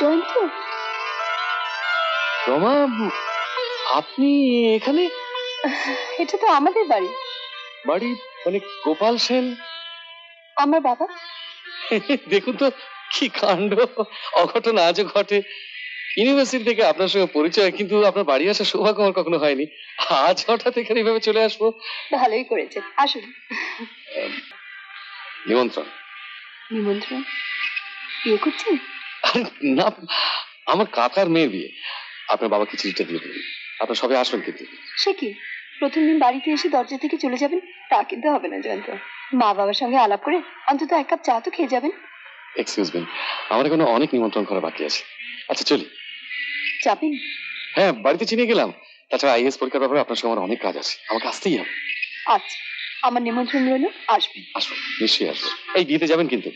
জয়ন্ত রমা আপনি এখানে? এটা তো আমাদের বাড়ি। বাড়ি মানে গোপাল সেন? আমার বাবা। দেখুন তো কি কাণ্ড। অঘটন আজও ঘটে। ইউনিভার্সিটি থেকে আপনার সঙ্গে পরিচয় কিন্তু আপনার বাড়ি আসার সৌভাগ্য আমার কখনো হয়নি। আজ হঠাৎ এখানে এভাবে চলে আসব। ভালোই করেছেন আসুন। নিমন্ত্রণ। নিমন্ত্রণ? বিয়ে করছেন? না আমার কাকার মেয়ের বিয়ে। আপনার বাবাকে চিঠিটা দিয়ে আপনার আসবেন কিন্তু। সে কি? প্রথম দিন বাড়িতে এসে দরজা থেকে চলে যাবেন? তা কিন্তু হবে না জয়ন্ত। মা বাবার সঙ্গে আলাপ করে অন্তত এক কাপ চা তো খেয়ে যাবেন। এক্সকিউজ মি আমার এখনও অনেক নিমন্ত্রণ করা বাকি আছে। আচ্ছা চলি। যাবেন হ্যাঁ বাড়িতে চিনিয়ে গেলাম। তাছাড়া আইএস পরীক্ষার ব্যাপারে আপনার সঙ্গে আমার অনেক কাজ আছে। আমাকে আসতেই হবে। আচ্ছা আমার নিমন্ত্রণ রইল আসবেন। আসব নিশ্চয়ই আসব এই বিয়েতে যাবেন কিন্তু।